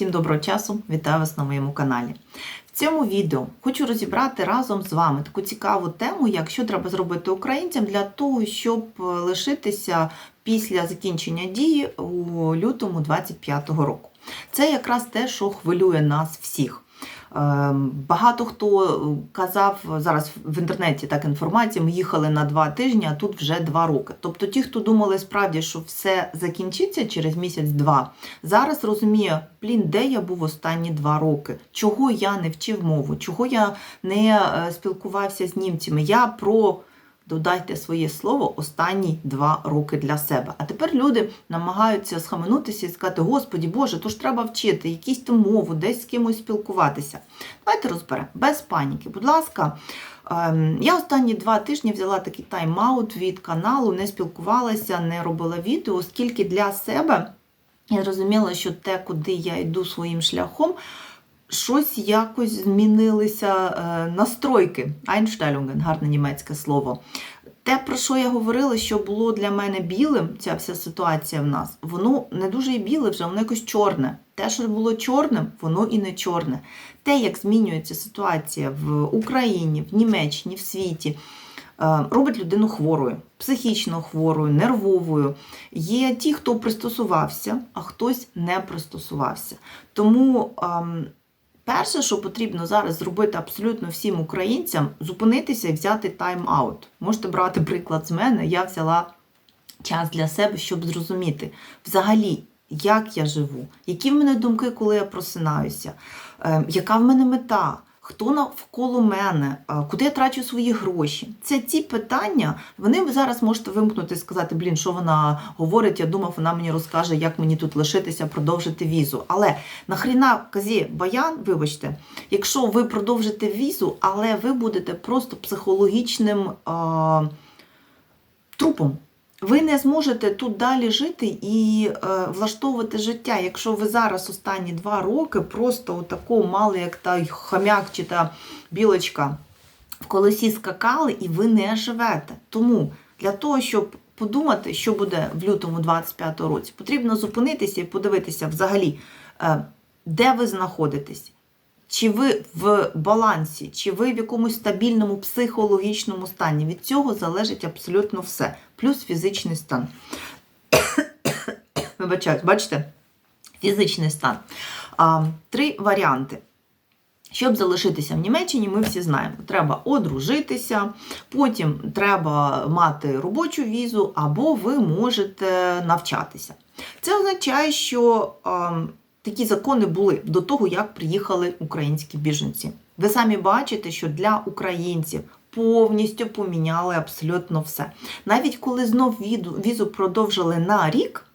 Всім доброго часу! Вітаю вас на моєму каналі. В цьому відео хочу розібрати разом з вами таку цікаву тему, як що треба зробити українцям для того, щоб лишитися після закінчення дії у лютому 25-го року. Це якраз те, що хвилює нас всіх. Ем, Багато хто казав зараз в інтернеті так інформація, ми їхали на два тижні, а тут вже два роки. Тобто ті, хто думали справді, що все закінчиться через місяць-два, зараз розуміє, блін, де я був останні два роки, чого я не вчив мову, чого я не е, спілкувався з німцями. Я про додайте своє слово останні два роки для себе. А тепер люди намагаються схаменутися і сказати: Господі Боже, то ж треба вчити, якісь ту мову, десь з кимось спілкуватися. Давайте розберемо без паніки. Будь ласка, ем, я останні два тижні взяла такий тайм-аут від каналу, не спілкувалася, не робила відео, оскільки для себе я зрозуміла, що те, куди я йду своїм шляхом. Щось якось змінилися е, настройки. Einstellungen, гарне німецьке слово. Те, про що я говорила, що було для мене білим, ця вся ситуація в нас, воно не дуже і біле вже, воно якось чорне. Те, що було чорним, воно і не чорне. Те, як змінюється ситуація в Україні, в Німеччині, в світі, е, робить людину хворою, психічно хворою, нервовою. Є ті, хто пристосувався, а хтось не пристосувався. Тому. Ем, Перше, що потрібно зараз зробити абсолютно всім українцям, зупинитися і взяти тайм-аут. Можете брати приклад з мене. Я взяла час для себе, щоб зрозуміти взагалі, як я живу, які в мене думки, коли я просинаюся, е, яка в мене мета. Хто навколо мене, куди я трачу свої гроші? Це ті питання. Вони зараз можете вимкнути і сказати, блін, що вона говорить. Я думав, вона мені розкаже, як мені тут лишитися, продовжити візу. Але нахріна казі баян, вибачте, якщо ви продовжите візу, але ви будете просто психологічним а, трупом. Ви не зможете тут далі жити і е, влаштовувати життя, якщо ви зараз останні два роки просто отако мали, як та хомяк чи та білочка в колесі скакали, і ви не живете. Тому для того, щоб подумати, що буде в лютому 25 році, потрібно зупинитися і подивитися взагалі, е, де ви знаходитесь. Чи ви в балансі, чи ви в якомусь стабільному психологічному стані. Від цього залежить абсолютно все. Плюс фізичний стан. Вибачаюсь, бачите? Фізичний стан. А, Три варіанти. Щоб залишитися в Німеччині, ми всі знаємо, треба одружитися, потім треба мати робочу візу, або ви можете навчатися. Це означає, що а, такі закони були до того, як приїхали українські біженці. Ви самі бачите, що для українців повністю поміняли абсолютно все. Навіть коли знов візу продовжили на рік.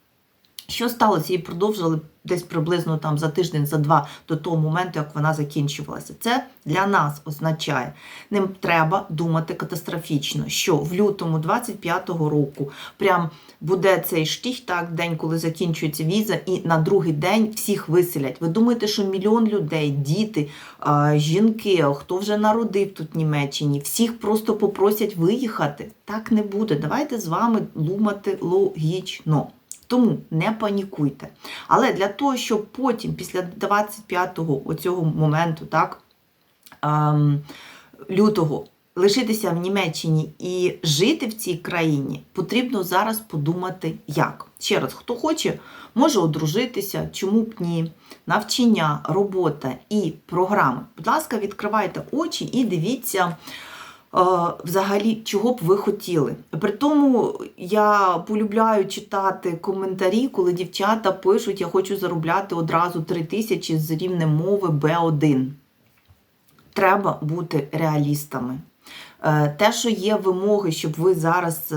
Що сталося? Її продовжили десь приблизно там за тиждень, за два до того моменту, як вона закінчувалася. Це для нас означає, ним треба думати катастрофічно, що в лютому 25-го року прям буде цей штіх, так, день, коли закінчується віза, і на другий день всіх виселять. Ви думаєте, що мільйон людей, діти, жінки, хто вже народив тут в Німеччині, всіх просто попросять виїхати? Так не буде. Давайте з вами думати логічно. Тому не панікуйте. Але для того, щоб потім, після 25-го оцього моменту, так, ем, лютого, лишитися в Німеччині і жити в цій країні, потрібно зараз подумати, як. Ще раз, хто хоче, може одружитися, чому б ні, навчання, робота і програми. Будь ласка, відкривайте очі і дивіться взагалі, чого б ви хотіли. При тому я полюбляю читати коментарі, коли дівчата пишуть, я хочу заробляти одразу 3 тисячі з рівнем мови Б1. Треба бути реалістами. Е, те, що є вимоги, щоб ви зараз е,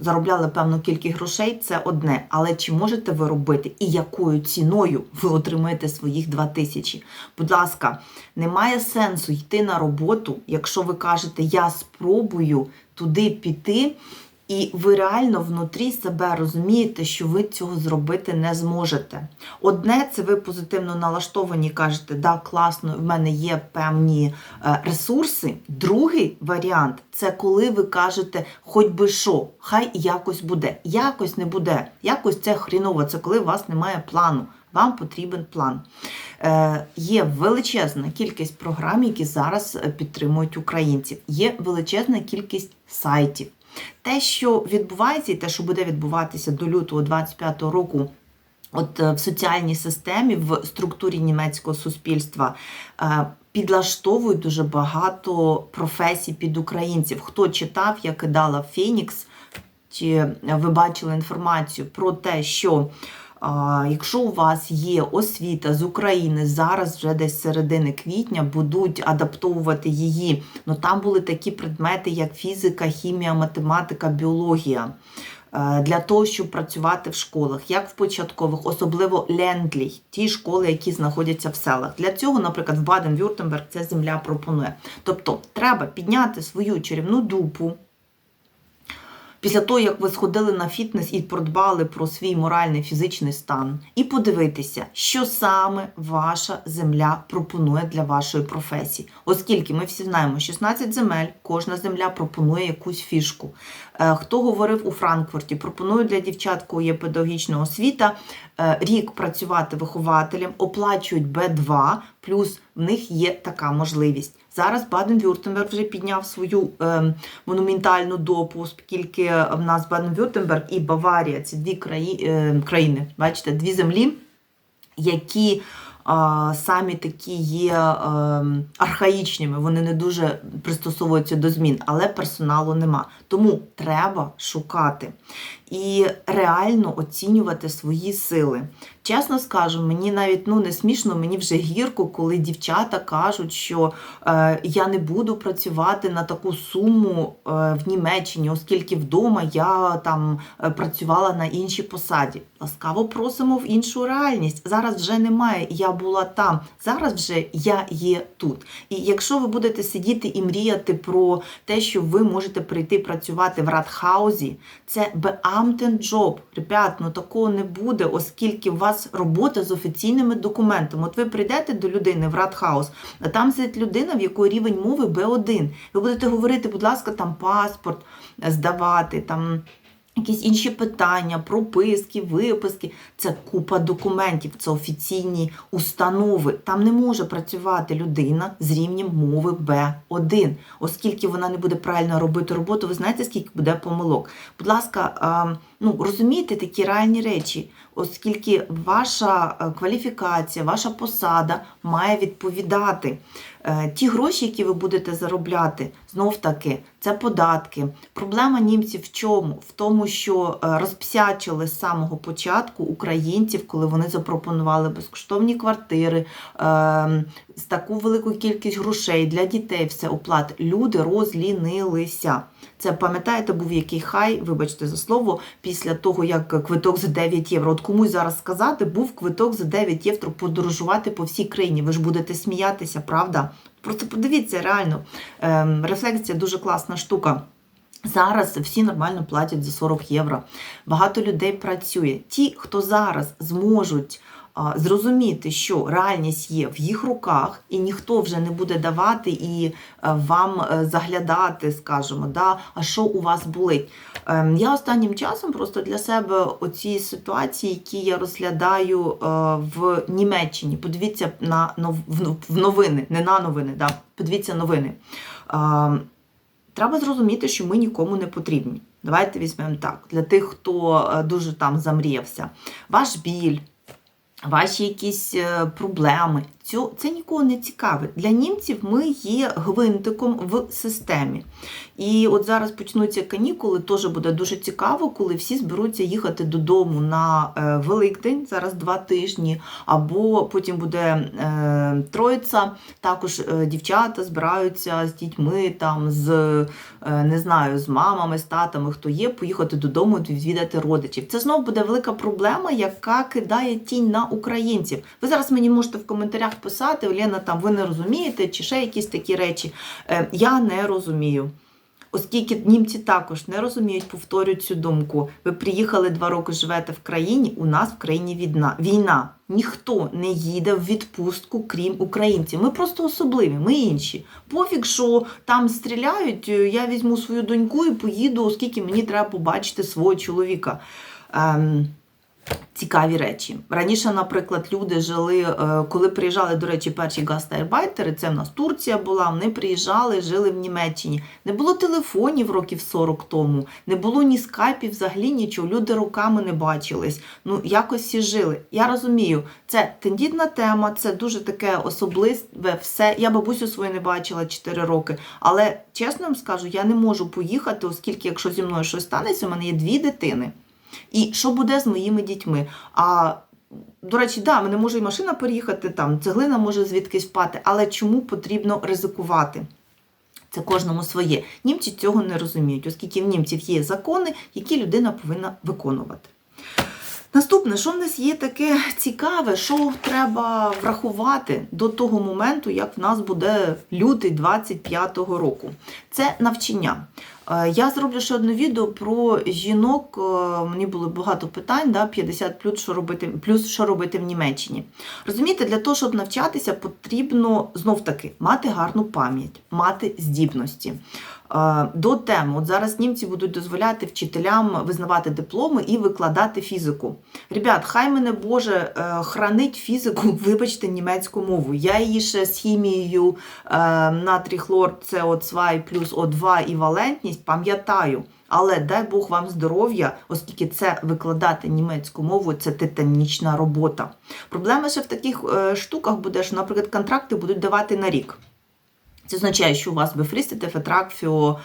заробляли певну кількість грошей, це одне. Але чи можете ви робити і якою ціною ви отримаєте своїх 2 тисячі? Будь ласка, немає сенсу йти на роботу, якщо ви кажете, я спробую туди піти. І ви реально внутрі себе розумієте, що ви цього зробити не зможете. Одне, це ви позитивно налаштовані, кажете, да, класно, в мене є певні е, ресурси. Другий варіант це коли ви кажете, хоч би що, хай якось буде. Якось не буде. Якось це хріново, це коли у вас немає плану. Вам потрібен план. Е, Є величезна кількість програм, які зараз е, підтримують українців. Є величезна кількість сайтів. Те, що відбувається, і те, що буде відбуватися до лютого 25-го року. От е, в соціальній системі, в структурі німецького суспільства е, підлаштовують дуже багато професій під українців. Хто читав, я кидала Фенікс, чи ви бачили інформацію про те, що якщо у вас є освіта з України, зараз вже десь середини квітня будуть адаптовувати її. Ну там були такі предмети, як фізика, хімія, математика, біологія. е, Для того, щоб працювати в школах, як в початкових, особливо лендлі, ті школи, які знаходяться в селах. Для цього, наприклад, в Баден-Вюртемберг ця земля пропонує. Тобто, треба підняти свою чарівну дупу, після того, як ви сходили на фітнес і подбали про свій моральний фізичний стан, і подивитися, що саме ваша земля пропонує для вашої професії. Оскільки ми всі знаємо, 16 земель, кожна земля пропонує якусь фішку. Е, Хто говорив у Франкфурті, пропоную для дівчат, кого є педагогічна освіта, е, рік працювати вихователем, оплачують Б2, плюс в них є така можливість. Зараз Баден-Вюртемберг вже підняв свою е, монументальну допу, оскільки в нас Баден-Вюртемберг і Баварія це дві краї, е, країни, бачите, дві землі, які а, самі такі є е, архаїчними, вони не дуже пристосовуються до змін, але персоналу нема. Тому треба шукати і реально оцінювати свої сили. Чесно скажу, мені навіть ну не смішно, мені вже гірко, коли дівчата кажуть, що е, я не буду працювати на таку суму е, в Німеччині, оскільки вдома я там е, працювала на іншій посаді. Ласкаво просимо в іншу реальність. Зараз вже немає. Я була там. Зараз вже я є тут. І якщо ви будете сидіти і мріяти про те, що ви можете прийти працювати в Радхаузі, це beamten джоб. Ребят, ну такого не буде, оскільки у вас робота з офіційними документами. От ви прийдете до людини в Радхаус, а там сидить людина, в якої рівень мови Б1. Ви будете говорити, будь ласка, там паспорт здавати, там. Якісь інші питання, прописки, виписки це купа документів, це офіційні установи. Там не може працювати людина з рівнем мови Б1, оскільки вона не буде правильно робити роботу. Ви знаєте, скільки буде помилок? Будь ласка, ну розумійте такі реальні речі, оскільки ваша е, кваліфікація, ваша посада має відповідати. Е, Ті гроші, які ви будете заробляти, знов таки, це податки. Проблема німців в чому? В тому, що е, розпсячили з самого початку українців, коли вони запропонували безкоштовні квартири, е, з таку велику кількість грошей для дітей, все оплат. Люди розлінилися. Це пам'ятаєте, був який хай, вибачте за слово, після того, як квиток за 9 євро. От комусь зараз сказати, був квиток за 9 євро подорожувати по всій країні. Ви ж будете сміятися, правда? Просто подивіться, реально, ем, рефлексія дуже класна штука. Зараз всі нормально платять за 40 євро. Багато людей працює. Ті, хто зараз зможуть зрозуміти, що реальність є в їх руках, і ніхто вже не буде давати і е, вам е, заглядати, скажімо, да, а що у вас болить. Ем, Я останнім часом просто для себе оці ситуації, які я розглядаю е, в Німеччині. Подивіться на в- новини, не на новини, да, подивіться новини. Ем, Треба зрозуміти, що ми нікому не потрібні. Давайте візьмемо так. Для тих, хто дуже там замріявся. Ваш біль, ваші якісь е, проблеми. Цю, це нікого не цікавить. Для німців ми є гвинтиком в системі. І от зараз почнуться канікули, теж буде дуже цікаво, коли всі зберуться їхати додому на е, Великдень, зараз два тижні, або потім буде е, Троїця, також е, дівчата збираються з дітьми, там, з, е, не знаю, з мамами, з татами, хто є, поїхати додому відвідати родичів. Це знову буде велика проблема, яка кидає тінь на українців. Ви зараз мені можете в коментарях писати, Олена, там ви не розумієте, чи ще якісь такі речі. Е, Я не розумію. Оскільки німці також не розуміють, повторюють цю думку. Ви приїхали два роки, живете в країні, у нас в країні війна. Ніхто не їде в відпустку, крім українців. Ми просто особливі, ми інші. Пофіг, що там стріляють, е, я візьму свою доньку і поїду, оскільки мені треба побачити свого чоловіка. Ем, цікаві речі. Раніше, наприклад, люди жили, е, коли приїжджали, до речі, перші гастарбайтери, це в нас Турція була, вони приїжджали, жили в Німеччині. Не було телефонів років 40 тому, не було ні скайпів, взагалі нічого. Люди руками не бачились. Ну, якось всі жили. Я розумію, це тендітна тема, це дуже таке особливе все. Я бабусю свою не бачила 4 роки. Але чесно вам скажу, я не можу поїхати, оскільки, якщо зі мною щось станеться, у мене є дві дитини. І що буде з моїми дітьми? А до речі, да, мене може і машина переїхати, там цеглина може звідкись впати, але чому потрібно ризикувати? Це кожному своє. Німці цього не розуміють, оскільки в німців є закони, які людина повинна виконувати. Наступне, що в нас є таке цікаве, що треба врахувати до того моменту, як в нас буде лютий 25-го року. Це навчання. Е, Я зроблю ще одне відео про жінок. е, Мені було багато питань, да, 50 плюс, що робити, плюс що робити в Німеччині. Розумієте, для того, щоб навчатися, потрібно знов таки мати гарну пам'ять, мати здібності. Е, До теми, от зараз німці будуть дозволяти вчителям визнавати дипломи і викладати фізику. Ребят, хай мене Боже хранить фізику, вибачте, німецьку мову. Я її ще з хімією натрій хлор СО2 плюс О2 і валентність пам'ятаю. Але дай Бог вам здоров'я, оскільки це викладати німецьку мову це титанічна робота. Проблема ще в таких е, штуках буде, що, наприклад, контракти будуть давати на рік. Це означає, що у вас бефристите фетрак фіо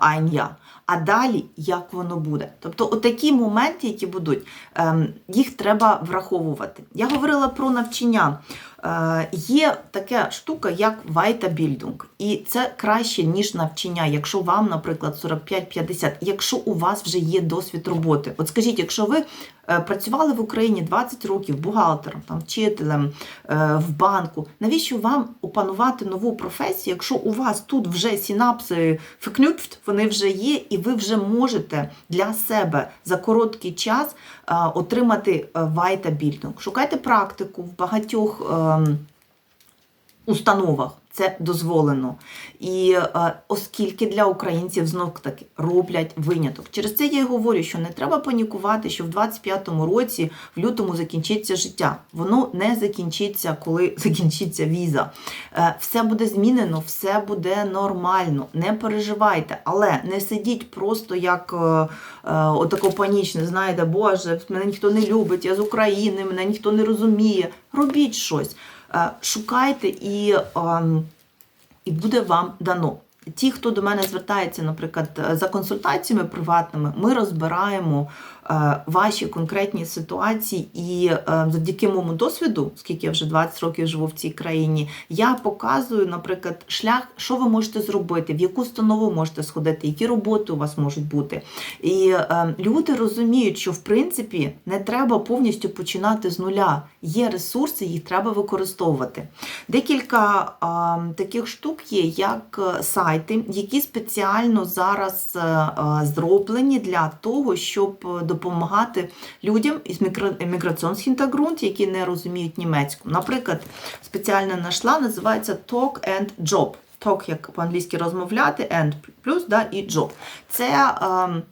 айн'я. А далі як воно буде? Тобто, отакі моменти, які будуть, ем, їх треба враховувати. Я говорила про навчання. Е, Є така штука, як вайтабільдунг, і це краще, ніж навчання, якщо вам, наприклад, 45-50, якщо у вас вже є досвід роботи. От скажіть, якщо ви е, працювали в Україні 20 років бухгалтером, там, вчителем е, в банку, навіщо вам опанувати нову професію, якщо у вас тут вже синапси вкнюпфт, вони вже є, і ви вже можете для себе за короткий час отримати вайтабільдинг. Шукайте практику в багатьох ем, установах. Це дозволено. І е, оскільки для українців знов таки роблять виняток. Через це я й говорю, що не треба панікувати, що в 25-му році, в лютому, закінчиться життя. Воно не закінчиться, коли закінчиться віза. Е, все буде змінено, все буде нормально. Не переживайте, але не сидіть просто як е, е, отако панічне, знаєте, Боже, мене ніхто не любить, я з України, мене ніхто не розуміє. Робіть щось. Е, шукайте і, ем, і буде вам дано. Ті, хто до мене звертається, наприклад, за консультаціями приватними, ми розбираємо е, ваші конкретні ситуації, і е, завдяки моєму досвіду, оскільки я вже 20 років живу в цій країні, я показую, наприклад, шлях, що ви можете зробити, в яку установу можете сходити, які роботи у вас можуть бути. І е, люди розуміють, що в принципі не треба повністю починати з нуля. Є ресурси, їх треба використовувати. Декілька е, таких штук є, як е, сайти, які спеціально зараз е, е, зроблені для того, щоб е, допомагати людям із міграціонсхінтагрунт, які не розуміють німецьку. Наприклад, спеціально знайшла, називається Talk and Job. Talk, як по-англійськи розмовляти, and плюс да, і job. Це е,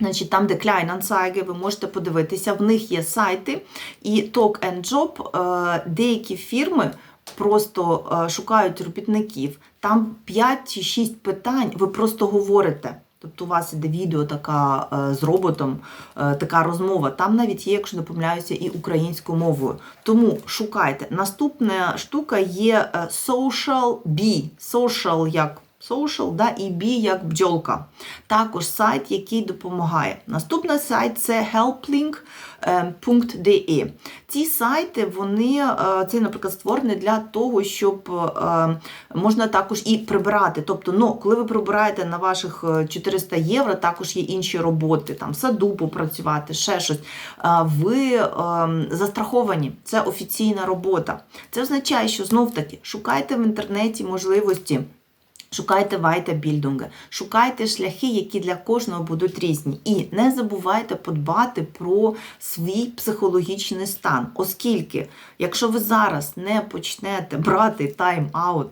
Значить, там, де Kleinanzeige, ви можете подивитися, в них є сайти, і Talk and Job, е, деякі фірми просто е, шукають робітників. Там 5 чи 6 питань, ви просто говорите. Тобто у вас іде відео така е, з роботом, е, така розмова. Там навіть є, якщо не помиляюся, і українською мовою. Тому шукайте. Наступна штука є е, Social B. Social як social, да, і Bee як бджолка. Також сайт, який допомагає. Наступний сайт це helplink.de. Ці сайти, вони, е, це, наприклад, створені для того, щоб е, можна також і прибирати. Тобто, ну, коли ви прибираєте на ваших е, 400 євро, також є інші роботи, там, в саду попрацювати, ще щось. Е, Ви е, застраховані, це офіційна робота. Це означає, що знов таки шукайте в інтернеті можливості. Шукайте вайтабільдинги, шукайте шляхи, які для кожного будуть різні. І не забувайте подбати про свій психологічний стан, оскільки, якщо ви зараз не почнете брати тайм-аут,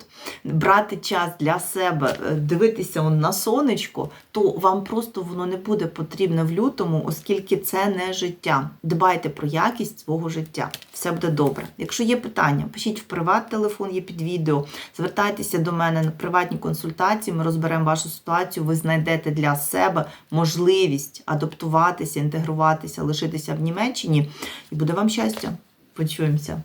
брати час для себе, е, дивитися на сонечко, то вам просто воно не буде потрібне в лютому, оскільки це не життя. Дбайте про якість свого життя. Все буде добре. Якщо є питання, пишіть в приват телефон, є під відео. Звертайтеся до мене на приватні консультації. Ми розберемо вашу ситуацію. Ви знайдете для себе можливість адаптуватися, інтегруватися, лишитися в Німеччині, і буде вам щастя. Почуємося.